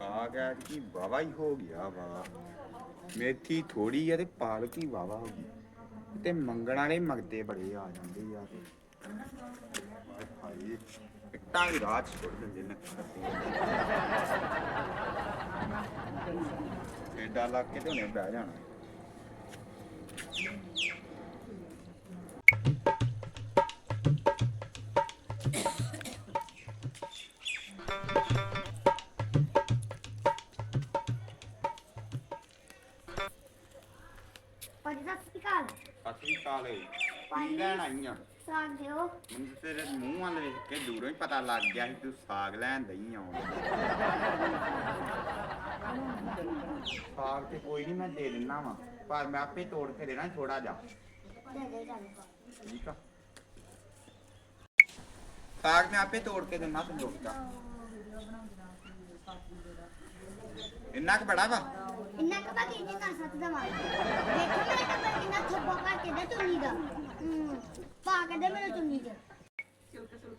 ਸਾਗ ਹੈ ਕਿ ਵਾਵਾ ਹੀ ਹੋ ਗਿਆ ਵਾ। ਮੇਥੀ ਥੋੜੀ ਆ ਤੇ ਪਾਲਕ ਹੀ ਵਾਵਾ ਹੋ ਗਈ। ਤੇ ਮੰਗਣ ਵਾਲੇ ਮੰਗਦੇ ਬੜੇ ਆ ਜਾਂਦੇ ਆ ਤੇ। ਹਾਏ ਇੱਟਾਂ ਹੀ ਰਾਤ ਛੋੜ ਦਿੰਦੇ ਨੇ। ਏਡਾ ਲੱਗ ਕੇ ਤੇ ਹੁਣੇ ਬਹਿ ਜਾਣਾ। ਭਾਜੀ ਸਤਿ ਸ਼੍ਰੀ ਅਕਾਲ ਸਤਿ ਸ੍ਰੀ ਅਕਾਲ ਕੀ ਲੈਣ ਆਈਆਂ ਸਾਗ ਦਿਓ ਮੈਨੂੰ ਤੇਰੇ ਮੂੰਹ ਵੱਲ ਵੇਖ ਕੇ ਦੂਰੋਂ ਹੀ ਪਤਾ ਲੱਗ ਗਿਆ ਸੀ ਤੂੰ ਸਾਗ ਲੈਣ ਦਈ ਆਉਣ ਸਾਗ ਤੇ ਕੋਈ ਨਹੀਂ ਮੈਂ ਦੇ ਦਿੰਦਾ ਵਾ ਪਰ ਮੈਂ ਆਪੇ ਤੋੜ ਕੇ ਦੇਣਾ ਥੋੜਾ ਜਿਹਾ ਦੇ ਦੇ ਚੱਲ ਠੀਕ ਆ ਸਾਗ ਮੈਂ ਆਪੇ ਤੋੜ ਕੇ ਦਿੰਦਾ ਤੂੰ ਰੁਕ ਜਾ ਇੰਨਾ ਕੁ ਬੜਾ ਵਾ ਇੰਨਾ ਕਬਾ ਕਿ ਇੰਨੇ ਕਰ ਸਕਦਾ ਵਾ ਦੇਖੋ ਮੇਰਾ ਟੱਬਰ ਕਿੰਨਾ ਥੱਬਾ ਕਰਕੇ ਦੇ ਚੁੰਨੀ ਦਾ ਪਾ ਕੇ ਦੇ ਮੈਨੂੰ ਚੁੰਨੀ ਚ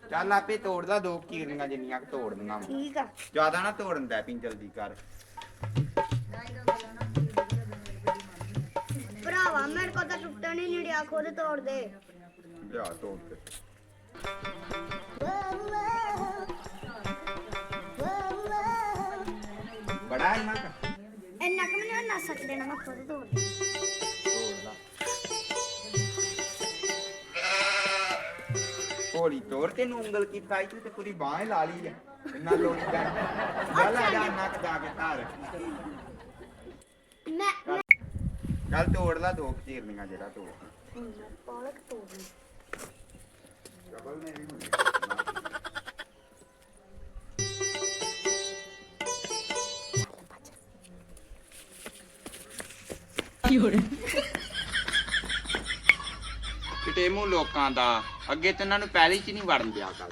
ਚੱਲ ਆਪੇ ਤੋੜਦਾ ਦੋ ਕੀਰਨੀਆਂ ਜਿੰਨੀਆਂ ਕੁ ਤੋੜਨੀਆਂ ਵਾ। ਠੀਕ ਆ। ਜ਼ਿਆਦਾ ਨਾ ਤੋੜਨ ਦਾ ਪੀ ਜਲਦੀ ਕਰ। ਭਰਾਵਾ ਮੇਰੇ ਕੋਲ ਤਾਂ ਟੁੱਟਣ ਹੀ ਨਹੀਂ ਡਿਆ ਖੁਦ ਤੋੜ ਦੇ। ਲਿਆ ਤੋੜ ਕੇ ਬੜਾ ਇੰਨਾ ਕੁ ਨਾ ਸੱਚ ਦੇਣਾ ਮੈਂ ਖੁਦ ਤੋੜ ਦੇ ਤੋੜਦਾ ਹੋਲੀ ਤੋੜ ਕੇ ਨੂੰ ਉਂਗਲ ਕੀ ਖਾਈ ਤੂੰ ਤੇ ਪੂਰੀ ਬਾਹ ਲਾ ਲਈ ਆ ਇੰਨਾ ਲੋੜੀ ਚੱਲ ਆ ਜਾ ਨੱਕ ਜਾ ਕੇ ਧਾਰ ਮੈਂ ਚੱਲ ਤੋੜ ਲਾ ਦੋ ਕੁ ਚੀਰਨੀਆਂ ਜਿਹੜਾ ਤੋੜ। ਪਾਲਕ ਤੋੜ ਲਈ। ਡਬਲ ਨੇ ਕਿਤੇ ਲੋਕਾਂ ਦਾ ਅੱਗੇ ਤੇ ਇਹਨਾਂ ਨੂੰ ਪਹਿਲੀ ਚ ਨਹੀਂ ਵੜਨ ਦਿਆ ਕਰ